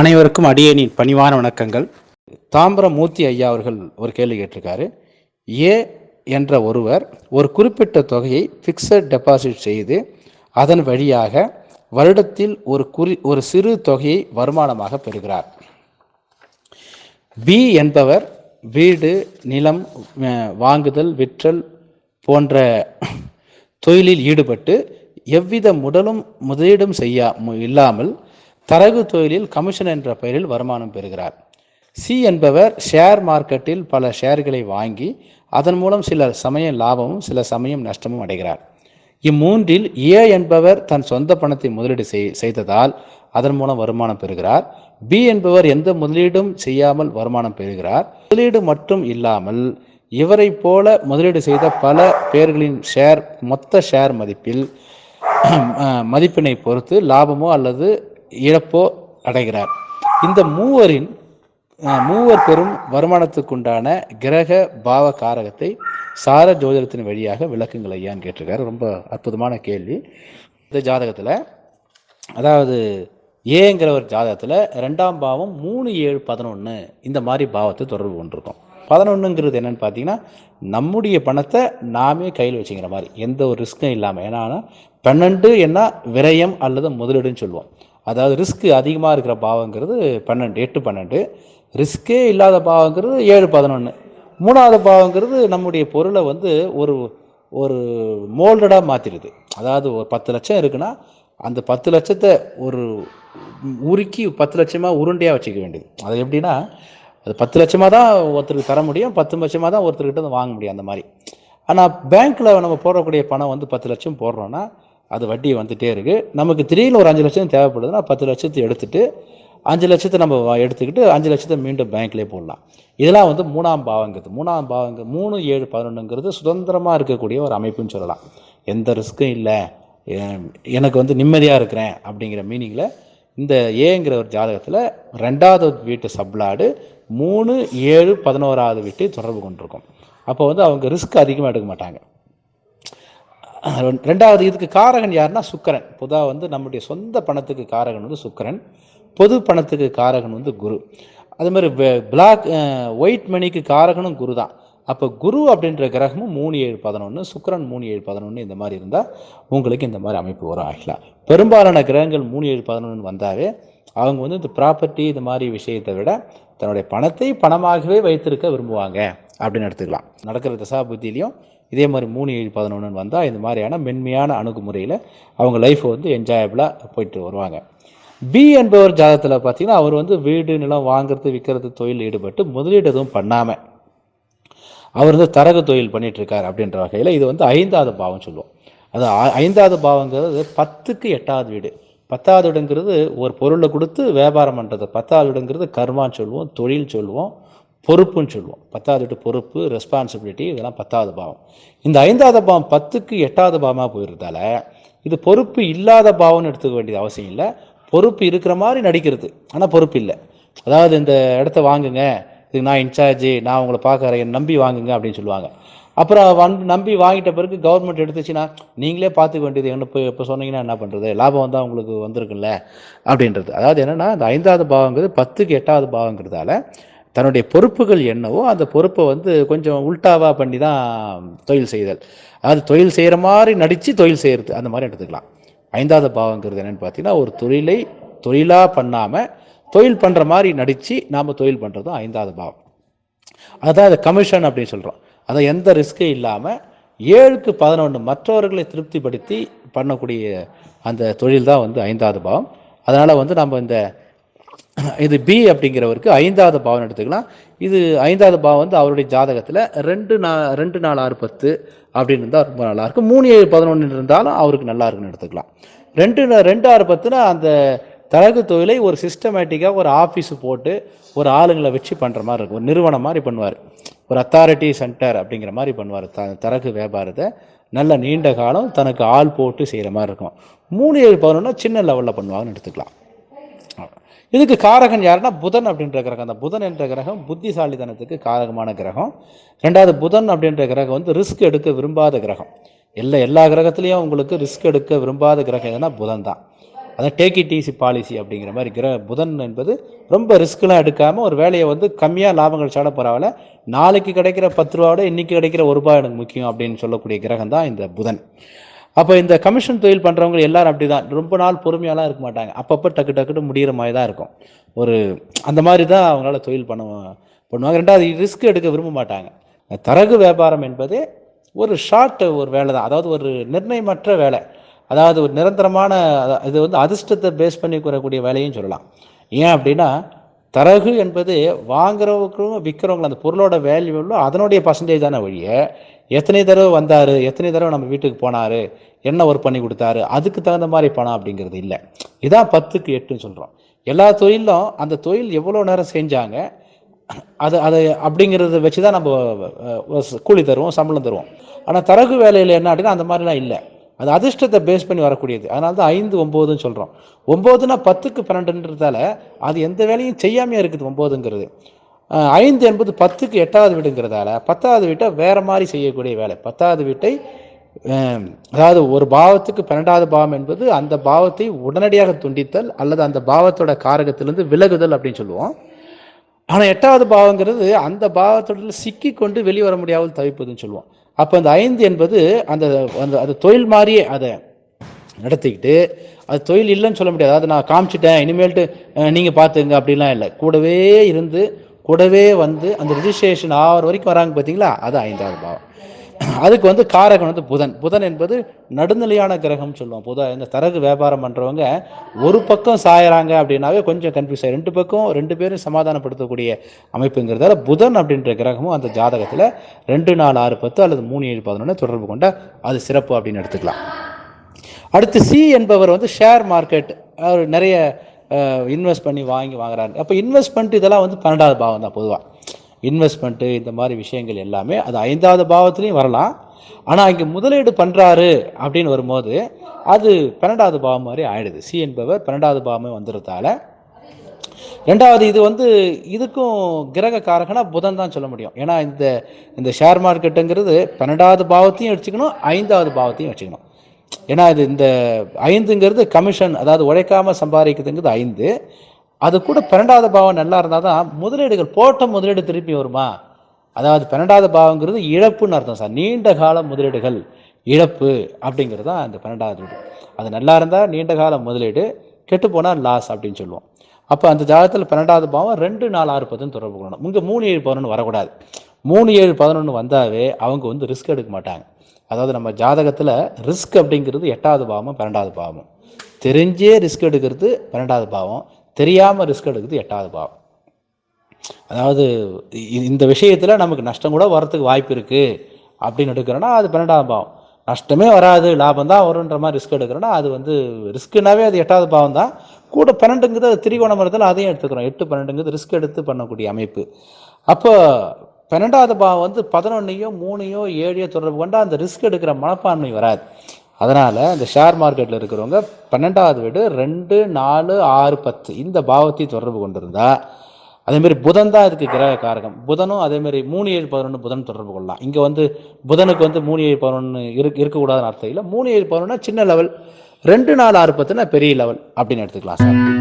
அனைவருக்கும் அடியேனின் பணிவான வணக்கங்கள். தாம்பரம் மூர்த்தி ஐயா அவர்கள் ஒரு கேள்வி கேட்டிருக்காரு. ஏ என்ற ஒருவர் ஒரு குறிப்பிட்ட தொகையை ஃபிக்ஸட் டெபாசிட் செய்து அதன் வழியாக வருடத்தில் ஒரு குறி ஒரு சிறு தொகையை வருமானமாக பெறுகிறார். பி என்பவர் வீடு நிலம் வாங்குதல் விற்றல் போன்ற தொழிலில் ஈடுபட்டு எவ்வித முதலும் முதலீடும் செய்யா இல்லாமல் தரகு தொழிலில் கமிஷன் என்ற பெயரில் வருமானம் பெறுகிறார். சி என்பவர் ஷேர் மார்க்கெட்டில் பல ஷேர்களை வாங்கி அதன் மூலம் சில சமயம் லாபமும் சில சமயம் நஷ்டமும் அடைகிறார். இம்மூன்றில் ஏ என்பவர் தன் சொந்த பணத்தை முதலீடு செய்- செய்ததால் அதன் மூலம் வருமானம் பெறுகிறார். பி என்பவர் எந்த முதலீடும் செய்யாமல் வருமானம் பெறுகிறார். முதலீடு மட்டும் இல்லாமல் இவரைப் போல முதலீடு செய்த பல பேர்களின் ஷேர் மொத்த ஷேர் மதிப்பில் மதிப்பினை பொறுத்து லாபமோ அல்லது இழப்போ அடைகிறார். இந்த மூவரின் மூவர் பெறும் வருமானத்துக்குண்டான கிரக பாவ காரகத்தை சார ஜோதிடத்தின் வழியாக விளக்குங்கள் ஐயான்னு கேட்டிருக்காரு. ரொம்ப அற்புதமான கேள்வி. இந்த ஜாதகத்தில் அதாவது ஏங்கிற ஒரு ஜாதகத்தில் ரெண்டாம் பாவம் மூணு ஏழு பதினொன்று இந்த மாதிரி பாவத்தை தொடர்பு கொண்டிருக்கும். பதினொன்றுங்கிறது என்னன்னு பார்த்தீங்கன்னா நம்முடைய பணத்தை நாமே கையில் வச்சுக்கிற மாதிரி எந்த ஒரு ரிஸ்க்கும் இல்லாமல் ஏன்னா பன்னெண்டு என்ன விரயம் அல்லது முதலீடுன்னு சொல்லுவோம். அதாவது ரிஸ்க் அதிகமாக இருக்கிற பாவங்கிறது பன்னெண்டு எட்டு பன்னெண்டு. ரிஸ்க்கே இல்லாத பாவங்கிறது ஏழு பதினொன்று மூணாவது பாவங்கிறது நம்முடைய பொருளை வந்து ஒரு ஒரு மோல்டடாக மாற்றிடுது அதாவது ஒரு பத்து லட்சம் இருக்குன்னா அந்த பத்து லட்சத்தை ஒரு உருக்கி பத்து லட்சமாக உருண்டையாக வச்சுக்க வேண்டியது. அது எப்படின்னா அது பத்து லட்சமாக தான் ஒருத்தருக்கு தர முடியும் பத்து லட்சமாக தான் ஒருத்தர்கிட்ட இருந்து வாங்க முடியும் அந்த மாதிரி. ஆனால் பேங்க்கில் நம்ம போடக்கூடிய பணம் வந்து பத்து லட்சம் போடுறோன்னா அது வட்டி வந்துகிட்டே இருக்குது நமக்கு திடீர்னு ஒரு அஞ்சு லட்சம் தேவைப்படுதுன்னா பத்து லட்சத்தை எடுத்துட்டு அஞ்சு லட்சத்தை நம்ம எடுத்துக்கிட்டு அஞ்சு லட்சத்தை மீண்டும் பேங்க்லேயே போடலாம். இதெல்லாம் வந்து மூணாம் பாவங்கிறது. மூணாம் பாவங்க மூணு ஏழு பதினொன்றுங்கிறது சுதந்திரமாக இருக்கக்கூடிய ஒரு அமைப்புன்னு சொல்லலாம். எந்த ரிஸ்க்கும் இல்லை. எனக்கு வந்து நிம்மதியாக இருக்கிறேன் அப்படிங்கிற மீனிங்கில் இந்த ஏங்கிற ஒரு ஜாதகத்தில் ரெண்டாவது வீட்டு சப்ளாடு மூணு ஏழு பதினோராவது வீட்டை தொடர்பு கொண்டிருக்கும். அப்போ வந்து அவங்க ரிஸ்க் அதிகமாக எடுக்க மாட்டாங்க. ரெண்டாவது இதுக்கு காரகன் யாருன்னா சுக்கரன். பொதுவாக வந்து நம்முடைய சொந்த பணத்துக்கு காரகன் வந்து சுக்கரன். பொது பணத்துக்கு காரகன் வந்து குரு. அதே மாதிரி பிளாக் ஒயிட் மணிக்கு காரகனும் குரு தான். அப்போ குரு அப்படின்ற கிரகமும் மூணு ஏழு பதினொன்று சுக்கரன் மூணு ஏழு பதினொன்று இந்த மாதிரி இருந்தால் உங்களுக்கு இந்த மாதிரி அமைப்பு வரும் ஆகலாம் பெரும்பாலான கிரகங்கள் மூணு ஏழு பதினொன்று வந்தாவே அவங்க வந்து இந்த ப்ராப்பர்ட்டி இந்த மாதிரி விஷயத்தை விட தன்னுடைய பணத்தை பணமாகவே வைத்திருக்க விரும்புவாங்க அப்படின்னு எடுத்துக்கலாம். நடக்கிற தசாபுத்திலையும் இதே மாதிரி மூணு ஏழு பதினொன்றுன்னு வந்தால் இந்த மாதிரியான மென்மையான அணுகுமுறையில் அவங்க லைஃப் வந்து என்ஜாயபிளாக போயிட்டு வருவாங்க. பி என்பவர் ஜாதகத்தில் பார்த்தீங்கன்னா அவர் வந்து வீடு நிலம் வாங்குறது விற்கிறது தொழில் ஈடுபட்டு முதலீடு எதுவும் பண்ணாமல் அவர் வந்து தரகு தொழில் பண்ணிகிட்ருக்கார் அப்படின்ற வகையில் இது வந்து ஐந்தாவது பாவம் சொல்லுவோம். அது ஐந்தாவது பாவங்கிறது பத்துக்கு எட்டாவது வீடு. பத்தாவது இடங்கிறது ஒரு பொருளை கொடுத்து வியாபாரம் பண்ணுறது பத்தாவது இடங்கிறது கர்மான்னு சொல்லுவோம் தொழில் சொல்லுவோம் பொறுப்புன்னு சொல்லுவோம். பத்தாவது வீட்டு பொறுப்பு ரெஸ்பான்சிபிலிட்டி இதெல்லாம் பத்தாவது பாவம். இந்த ஐந்தாவது பாவம் பத்துக்கு எட்டாவது பாவமாக போயிருந்தால இது பொறுப்பு இல்லாத பாவம்னு எடுத்துக்க வேண்டியது அவசியம் இல்லை. பொறுப்பு இருக்கிற மாதிரி நடிக்கிறது ஆனால் பொறுப்பு இல்லை. அதாவது இந்த இடத்த வாங்குங்க இதுக்கு நான் இன்சார்ஜ் நான் உங்களை பார்க்குறேன் என்னை நம்பி வாங்குங்க அப்படின்னு சொல்லுவாங்க. அப்புறம் வந் நம்பி வாங்கிட்ட பிறகு கவர்மெண்ட் எடுத்துச்சுன்னா நீங்களே பார்த்துக்க வேண்டியது என்ன இப்போ இப்போ சொன்னீங்கன்னா என்ன பண்ணுறது லாபம் வந்தால் உங்களுக்கு வந்திருக்குல்ல அப்படின்றது. அதாவது என்னென்னா இந்த ஐந்தாவது பாவங்கிறது பத்துக்கு எட்டாவது பாவங்கிறதால தன்னுடைய பொறுப்புகள் என்னவோ அந்த பொறுப்பை வந்து கொஞ்சம் உல்டாவாக பண்ணி தான் தொழில் செய்தல். அதாவது தொழில் செய்கிற மாதிரி நடித்து தொழில் செய்கிறது அந்த மாதிரி எடுத்துக்கலாம். ஐந்தாவது பாவங்கிறது என்னென்னு பார்த்தீங்கன்னா ஒரு தொழிலை தொழிலாக பண்ணாமல் தொழில் பண்ணுற மாதிரி நடித்து நாம் தொழில் பண்ணுறதும் ஐந்தாவது பாவம். அதுதான் அது கமிஷன் அப்படின்னு சொல்கிறோம் அதை எந்த ரிஸ்க்கும் இல்லாமல் ஏழுக்கு பதினொன்று மற்றவர்களை திருப்திப்படுத்தி பண்ணக்கூடிய அந்த தொழில் தான் வந்து ஐந்தாவது பாவம். அதனால் வந்து நம்ம இந்த இது பி அப்படிங்கிறவருக்கு ஐந்தாவது பாவம் எடுத்துக்கலாம். இது ஐந்தாவது பாவம் வந்து அவருடைய ஜாதகத்தில் ரெண்டு நா ரெண்டு நாள் ஆறு பத்து அப்படின்னு இருந்தால் ரொம்ப நல்லா இருக்கும். மூணு ஏழு பதினொன்று இருந்தாலும் அவருக்கு நல்லா இருக்குன்னு எடுத்துக்கலாம். ரெண்டு நா- ரெண்டு ஆறு பத்துனா அந்த தரகு தொழிலை ஒரு சிஸ்டமேட்டிக்காக ஒரு ஆஃபீஸ் போட்டு ஒரு ஆளுங்களை வச்சு பண்ணுற மாதிரி இருக்கும். ஒரு நிறுவனம் மாதிரி பண்ணுவார். ஒரு அத்தாரிட்டி சென்டர் அப்படிங்கிற மாதிரி பண்ணுவார். த தரகு வியாபாரத்தை நல்ல நீண்ட காலம் தனக்கு ஆள் போட்டு செய்கிற மாதிரி இருக்கும். மூணு ஏழு பதினொன்னா சின்ன லெவலில் பண்ணுவாங்கன்னு எடுத்துக்கலாம். இதுக்கு காரகன் யாருன்னா புதன் அப்படின்ற கிரகம். அந்த புதன் என்ற கிரகம் புத்திசாலித்தனத்துக்கு காரகமான கிரகம். ரெண்டாவது புதன் அப்படின்ற கிரகம் வந்து ரிஸ்க் எடுக்க விரும்பாத கிரகம். எல்லா எல்லா கிரகத்துலேயும் உங்களுக்கு ரிஸ்க் எடுக்க விரும்பாத கிரகம் எதுனா புதன் தான். அதான் டேக் இட் ஈஸி பாலிசி அப்படிங்கிற மாதிரி கிரக புதன் என்பது ரொம்ப ரிஸ்க்லாம் எடுக்காமல் ஒரு வேலையை வந்து கம்மியாக லாபம் சாட பரவாயில்ல நாளைக்கு கிடைக்கிற பத்து ரூபாவோட இன்னைக்கு கிடைக்கிற ஒரு ரூபாய் எனக்கு முக்கியம் அப்படின்னு சொல்லக்கூடிய கிரகம் தான் இந்த புதன். அப்போ இந்த கமிஷன் தொழில் பண்ணுறவங்க எல்லாரும் அப்படி தான் ரொம்ப நாள் பொறுமையாலாம் இருக்க மாட்டாங்க. அப்பப்போ டக்கு டக்குன்னு முடிகிற மாதிரி தான் இருக்கும். ஒரு அந்த மாதிரி தான் அவங்களால தொழில் பண்ண பண்ணுவாங்க. ரெண்டாவது ரிஸ்க் எடுக்க விரும்ப மாட்டாங்க. தரகு வியாபாரம் என்பது ஒரு ஷார்ட் ஒரு வேலை தான். அதாவது ஒரு நிர்ணயமற்ற வேலை. அதாவது ஒரு நிரந்தரமான இது வந்து அதிர்ஷ்டத்தை பேஸ் பண்ணி கூறக்கூடிய வேலையும் சொல்லலாம். ஏன் அப்படின்னா தரகு என்பது வாங்குறவங்களுக்கும் விற்கிறவங்களும் அந்த பொருளோட வேல்யூவில் அதனுடைய பர்சன்டேஜ் தானே ஒழிய எத்தனை தடவை வந்தார்? எத்தனை தடவை நம்ம வீட்டுக்கு போனார்? என்ன ஒர்க் பண்ணி கொடுத்தாரு? அதுக்கு தகுந்த மாதிரி பணம் அப்படிங்கிறது இல்லை. இதான் பத்துக்கு எட்டுன்னு சொல்கிறோம் எல்லா தொழிலும் அந்த தொழில் எவ்வளோ நேரம் செஞ்சாங்க? அது அதை அப்படிங்கிறத வச்சு தான் நம்ம கூலி தருவோம் சம்பளம் தருவோம். ஆனால் தரகு வேலையில் என்ன அப்படின்னா அந்த மாதிரிலாம் இல்லை. அது அதிர்ஷ்டத்தை பேஸ் பண்ணி வரக்கூடியது. அதனால தான் ஐந்து ஒம்போதுன்னு சொல்கிறோம் ஒம்போதுனா பத்துக்கு பன்னெண்டுன்றதால அது எந்த வேலையும் செய்யாமையே இருக்குது ஒம்போதுங்கிறது ஐந்து என்பது பத்துக்கு எட்டாவது வீடுங்கிறதால பத்தாவது வீட்டை வேறு மாதிரி செய்யக்கூடிய வேலை. பத்தாவது வீட்டை அதாவது ஒரு பாவத்துக்கு பன்னெண்டாவது பாவம் என்பது அந்த பாவத்தை உடனடியாக துண்டித்தல் அல்லது அந்த பாவத்தோட காரகத்திலிருந்து விலகுதல் அப்படின்னு சொல்லுவோம். ஆனால் எட்டாவது பாவங்கிறது அந்த பாவத்தோட சிக்கி கொண்டு வெளியே வர முடியாமல் தவிப்பதுன்னு சொல்லுவோம். அப்போ அந்த ஐந்து என்பது அந்த அந்த அது தொழில் மாதிரியே அதை நடத்திக்கிட்டு அது தொழில் இல்லைன்னு சொல்ல முடியாது. அதாவது நான் காமிச்சிட்டேன் இனிமேல்ட்டு நீங்கள் பார்த்துங்க அப்படிலாம் இல்லை. கூடவே இருந்து கூடவே வந்து அந்த ரிஜிஸ்ட்ரேஷன் ஆகிற வரைக்கும் வராங்க பார்த்தீங்களா? அது ஐந்தாவது பாவம். அதுக்கு வந்து காரகம் வந்து புதன். புதன் என்பது நடுநிலையான கிரகம்னு சொல்லுவோம். புத இந்த தரகு வியாபாரம் பண்ணுறவங்க ஒரு பக்கம் சாயறாங்க அப்படின்னாவே கொஞ்சம் கன்ஃபியூஸ் ஆகும் ரெண்டு பக்கம் ரெண்டு பேரும் சமாதானப்படுத்தக்கூடிய அமைப்புங்கிறதால புதன் அப்படின்ற கிரகமும் அந்த ஜாதகத்தில் ரெண்டு நாலு ஆறு பத்து அல்லது மூணு ஏழு பதினொன்று தொடர்பு கொண்ட அது சிறப்பு அப்படின்னு எடுத்துக்கலாம். அடுத்து சி என்பவர் வந்து ஷேர் மார்க்கெட் அவர் நிறைய இன்வெஸ்ட் பண்ணி வாங்கி வாங்குறாரு. அப்போ இன்வெஸ்ட்மெண்ட் இதெல்லாம் வந்து பன்னெண்டாவது பாவம் தான் பொதுவாக இன்வெஸ்ட்மெண்ட்டு இந்த மாதிரி விஷயங்கள் எல்லாமே அது ஐந்தாவது பாவத்துலேயும் வரலாம். ஆனால் இங்கே முதலீடு பண்ணுறாரு அப்படின்னு வரும்போது அது பன்னெண்டாவது பாவம் மாதிரி ஆயிடுது. சி என்பவர் பன்னெண்டாவது பாவமே வந்துடுறதால ரெண்டாவது இது வந்து இதுக்கும் கிரக காரகனா புதன் தான் சொல்ல முடியும். ஏன்னா இந்த இந்த ஷேர் மார்க்கெட்டுங்கிறது பன்னெண்டாவது பாவத்தையும் வச்சுக்கணும் ஐந்தாவது பாவத்தையும் வச்சுக்கணும். ஏன்னா இது இந்த ஐந்துங்கிறது கமிஷன் அதாவது உழைக்காமல் சம்பாதிக்கிறதுங்கிறது ஐந்து. அது கூட பன்னெண்டாவது பாவம் நல்லா இருந்தால் தான் முதலீடுகள் போட்ட முதலீடு திருப்பி வருமா? அதாவது பன்னெண்டாவது பாவங்கிறது இழப்புன்னு அர்த்தம் சார். நீண்ட கால முதலீடுகள் இழப்பு அப்படிங்கிறது தான் அந்த பன்னெண்டாவது வீடு அது நல்லா இருந்தால் நீண்ட கால முதலீடு கெட்டு போனால் லாஸ் அப்படின்னு சொல்லுவோம். அப்போ அந்த ஜாதகத்தில் பன்னெண்டாவது பாவம் ரெண்டு நாலு ஆறு பத்துன்னு தொடர்பு கொள்ளணும். இங்கே மூணு ஏழு பதினொன்று வரக்கூடாது. மூணு ஏழு பதினொன்று வந்தாவே அவங்க வந்து ரிஸ்க் எடுக்க மாட்டாங்க. அதாவது நம்ம ஜாதகத்தில் ரிஸ்க் அப்படிங்கிறது எட்டாவது பாவமும் பன்னெண்டாவது பாவமும். தெரிஞ்சே ரிஸ்க் எடுக்கிறது பன்னெண்டாவது பாவம். தெரியாமல் ரிஸ்க் எடுக்கிறது எட்டாவது பாவம். அதாவது இந்த விஷயத்தில் நமக்கு நஷ்டம் கூட வரத்துக்கு வாய்ப்பு இருக்குது அப்படின்னு எடுக்கிறோன்னா அது பன்னெண்டாவது பாவம். நஷ்டமே வராது லாபம் தான் வருன்ற மாதிரி ரிஸ்க் எடுக்கிறோன்னா அது வந்து ரிஸ்க்குனாவே அது எட்டாவது பாவம் தான். கூட பன்னெண்டுங்கிறது அது திரிகோணம் மரத்தில் அதையும் எடுத்துக்கிறோம். எட்டு பன்னெண்டுங்கிறது ரிஸ்க் எடுத்து பண்ணக்கூடிய அமைப்பு. அப்போ பன்னெண்டாவது பாவம் வந்து பதினொன்னையோ மூணையோ ஏழையோ தொடர்பு கொண்டா அந்த ரிஸ்க் எடுக்கிற மனப்பான்மை வராது. அதனால் இந்த ஷேர் மார்க்கெட்டில் இருக்கிறவங்க பன்னெண்டாவது வீடு ரெண்டு நாலு ஆறு பத்து இந்த பாவத்தை தொடர்பு கொண்டிருந்தா அதேமாரி புதன் தான் இதுக்கு கிரக காரகம். புதனும் அதேமாரி மூணு ஏழு பதினொன்று புதன் தொடர்பு கொள்ளலாம். இங்கே வந்து புதனுக்கு வந்து மூணு ஏழு பதினொன்று இருக்கு இருக்கக்கூடாதுன்னு அர்த்தம் இல்லை. மூணு ஏழு பதினொன்னா சின்ன லெவல் ரெண்டு நாலு ஆறு பத்துனா பெரிய லெவல் அப்படின்னு எடுத்துக்கலாம் சார்.